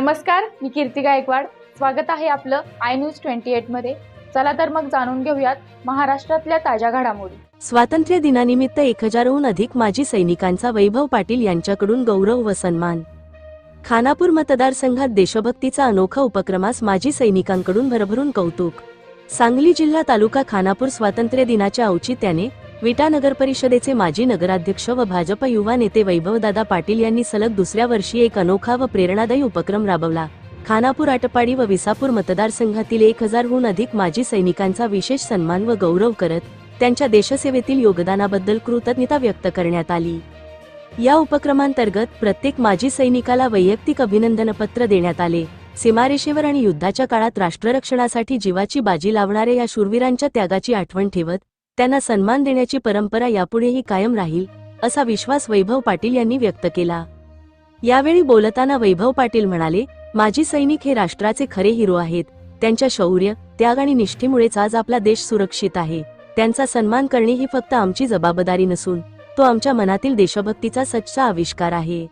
नमस्कार मी कीर्ती गायकवाड. स्वागत आहे आपलं आय न्यूज ट्वेंटी मध्ये. चला तर मग जाणून घेऊयात महाराष्ट्रातल्या ताज्या घडामोडी. स्वातंत्र्य दिनानिमित्त एक हजारहून अधिक माजी सैनिकांचा वैभव पाटील यांच्याकडून गौरव व सन्मान. खानापूर मतदारसंघात देशभक्तीचा अनोखा उपक्रमास माजी सैनिकांकडून भरभरून कौतुक. सांगली जिल्हा तालुका खानापूर स्वातंत्र्य दिनाच्या औचित्याने विटा नगर परिषदेचे माजी नगराध्यक्ष व भाजप युवा नेते वैभवदादा पाटील यांनी सलग दुसऱ्या वर्षी एक अनोखा व प्रेरणादायी उपक्रम राबवला. खानापूर आटपाडी व विसापूर मतदारसंघातील एक हजारहून अधिक माजी सैनिकांचा विशेष सन्मान व गौरव करत त्यांच्या देशसेवेतील योगदानाबद्दल कृतज्ञता व्यक्त करण्यात आली. या उपक्रमांतर्गत प्रत्येक माजी सैनिकाला वैयक्तिक अभिनंदनपत्र देण्यात आले. सीमारेषेवर आणि युद्धाच्या काळात राष्ट्ररक्षणासाठी जीवाची बाजी लावणाऱ्या या शूरवीरांच्या त्यागाची आठवण ठेवत त्यांना सन्मान देण्याची परंपरा यापुढेही कायम राहील असा विश्वास वैभव पाटील यांनी व्यक्त केला. यावेळी बोलताना वैभव पाटील म्हणाले माजी सैनिक हे राष्ट्राचे खरे हिरो आहेत. त्यांच्या शौर्य त्याग आणि निष्ठेमुळेच आज आपला देश सुरक्षित आहे. त्यांचा सन्मान करणे ही फक्त आमची जबाबदारी नसून तो आमच्या मनातील देशभक्तीचा सच्चा आविष्कार आहे.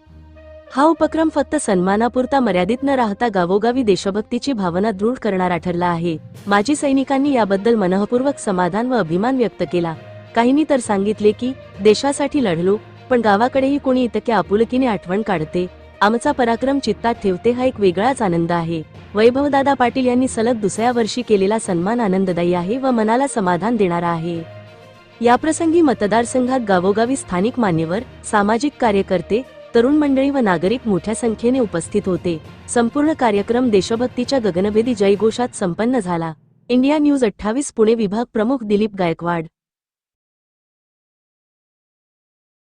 हा उपक्रम फक्त सन्मानापुरता मर्यादित न राहता गावोगावी देशभक्तीची भावना दृढ करणारा ठरला आहे. माजी सैनिकांनी याबद्दल मनःपूर्वक समाधान व अभिमान व्यक्त केला. काहींनी तर सांगितले की देशासाठी लढलो पण गावाकडेही कोणी इतक्या आपुलकीने आठवण काढते. आमचा पराक्रम चित्तात ठेवते हा एक वेगळाच आनंद आहे. वैभवदादा पाटील यांनी सलग दुसऱ्या वर्षी केलेला सन्मान आनंददायी आहे व मनाला समाधान देणारा आहे. याप्रसंगी मतदारसंघात गावोगावी स्थानिक मान्यवर सामाजिक कार्यकर्ते तरुण मंडळी व नागरिक मोठ्या संख्येने उपस्थित होते. संपूर्ण कार्यक्रम देशभक्तीच्या गगनभेदी जयघोषात संपन्न झाला. इंडिया न्यूज अठ्ठावीस पुणे विभाग प्रमुख दिलीप गायकवाड.